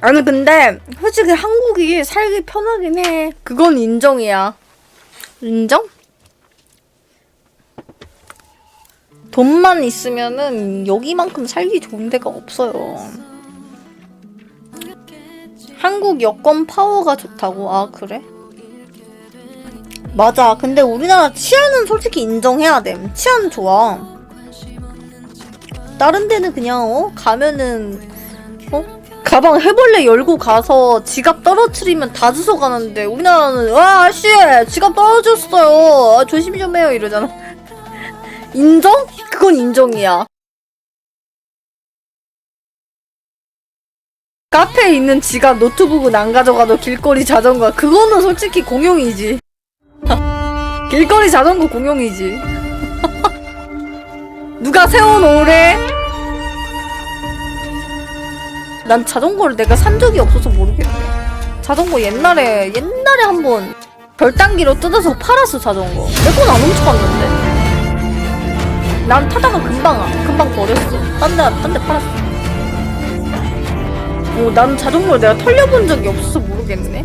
아니 근데 솔직히 한국이 살기 편하긴 해. 그건 인정이야. 인정? 돈만 있으면은 여기만큼 살기 좋은 데가 없어요. 한국 여권 파워가 좋다고? 아 그래? 맞아. 근데 우리나라 치안은 솔직히 인정해야 돼. 치안 좋아. 다른 데는 그냥 어 가면은 어 가방 해벌레 열고 가서 지갑 떨어뜨리면 다 주워 가는데 우리나라는 와 아씨 지갑 떨어졌어요. 아, 조심 좀 해요 이러잖아. 인정? 그건 인정이야. 카페에 있는 지갑 노트북은 안 가져가도 길거리 자전거. 그거는 솔직히 공용이지. 길거리 자전거 공용이지. 누가 세워놓으래? 난 자전거를 내가 산 적이 없어서 모르겠네. 자전거 옛날에 옛날에 한번 별당기로 뜯어서 팔았어 자전거. 내 건 안 훔쳐갔는데. 난 타다가 금방 금방 버렸어. 딴데딴데 팔았어. 오, 난 자전거를 내가 털려본 적이 없어서 모르겠네.